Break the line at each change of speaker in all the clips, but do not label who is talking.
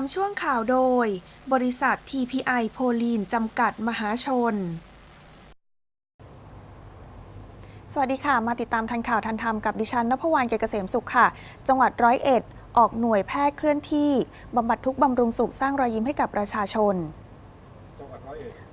มภ์ช่วงข่าวโดย บริษัท TPI โพลีนจำกัดมหาชน
สวัสดีค่ะ มาติดตามทันข่าวทันธรรมกับดิฉันนภวรรณเกษเกษมสุขค่ะ จังหวัดร้อยเอ็ด ออกหน่วยแพทย์เคลื่อนที่บำบัดทุกข์บำรุงสุขสร้างรอยยิ้มให้กับประชาชน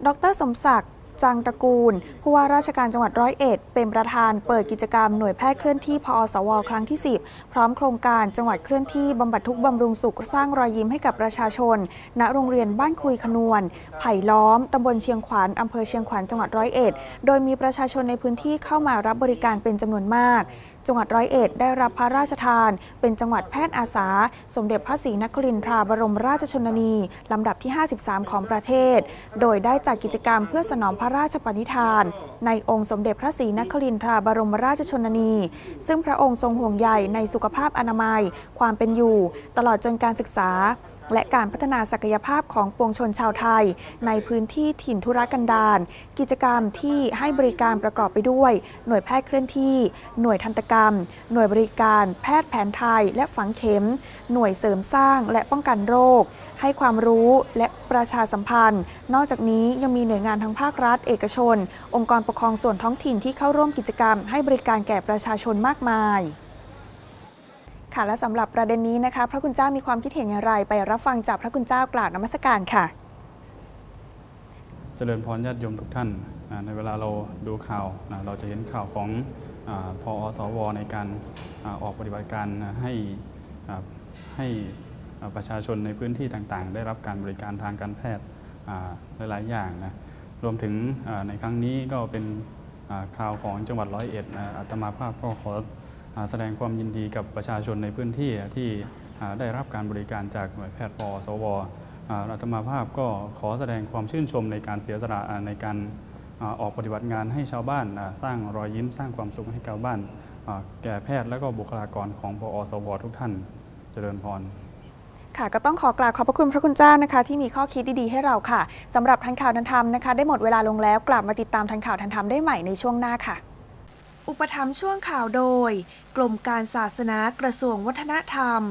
ดรสมศักดิ์ จังตระกูล ผู้ว่าราชการจังหวัดร้อยเอ็ด เป็นประธานเปิดกิจกรรมหน่วยแพทย์เคลื่อนที่พอสว ครั้งที่ 10 พร้อมโครงการจังหวัดเคลื่อนที่บำบัดทุกบำรุงสุขสร้างรอยยิ้มให้กับประชาชน ณโรงเรียนบ้านคุยขนวน ไผ่ล้อมตำบลเชียงขวัญอำเภอเชียงขวัญจังหวัดร้อยเอ็ด โดยมีประชาชนในพื้นที่เข้ามารับบริการเป็นจำนวนมากจังหวัดร้อยเอ็ดได้รับพระราชทาน เป็นจังหวัดแพทย์อาสา สมเด็จพระศรีนครินทราบรมราชชนนี ลำดับที่ 53 ของประเทศ โดยได้จัดกิจกรรมเพื่อสนองพระระราชปณิธาน ในองค์สมเด็จพระศรีนครินทราบรมราชชนนี ซึ่งพระองค์ทรงห่วงใยในสุขภาพอนามัย ความเป็นอยู่ ตลอดจนการศึกษา และการพัฒนาศักยภาพของปวงชนชาวไทย ในพื้นที่ถิ่นธุรกันดารกิจกรรมที่ให้บริการประกอบไปด้วย หน่วยแพทย์เคลื่อนที่ หน่วยทันตกรรม หน่วยบริการ แพทย์แผนไทย และฝังเข็ม หน่วยเสริมสร้างและป้องกันโรค ให้ความรู้และประชาสัมพันธ์ นอกจากนี้ยังมีหน่วยงานทั้งภาครัฐ เอกชน องค์กรปกครองส่วนท้องถิ่นที่เข้าร่วมกิจกรรม ให้บริการแก่ประชาชนมากมายค่ะและสำหรับประเด็นนี้นะคะ พระคุณเจ้ามีความคิดเห็นอย่างไร ไปรับฟังจากพระคุณเจ้ากล่าวนมัสการค่ะ
เจริญพรญาติโยมทุกท่านในเวลาเราดูข่าวนะเราจะเห็นข่าวของอพอสวในการอออกปฏิบัติการให้ให้ ประชาชนในพื้นที่ต่างๆ ได้รับการบริการทางการแพทย์หลายๆอย่างนะรวมถึงในครั้งนี้ก็เป็นข่าวของจังหวัดร้อยเอ็ดนะอาตมาภาพก็ขอแสดงความยินดีกับประชาชนในพื้นที่ที่ได้รับการบริการจากหน่วยแพทย์ปอสวอ่าอาตมาภาพก็ขอแสดงความชื่นชมในการเสียสละในการออกปฏิบัติงานให้ชาวบ้านสร้างรอยยิ้มสร้างความสุขให้ชาวบ้าน แก่แพทย์และก็บุคลากรของพอสวทุกท่าน เจริญพร
ค่ะก็ต้องขอกราบขอบพระคุณพระคุณเจ้านะคะ ที่มีข้อคิดดีๆให้เราค่ะสำหรับทันข่าวทันธรรมนะคะ ได้หมดเวลาลงแล้วกลับมาติดตามทันข่าวทันธรรมได้ใหม่ในช่วงหน้าค่ะ
อุปถัมภ์ช่วงข่าวโดย กรมการศาสนากระทรวงวัฒนธรรม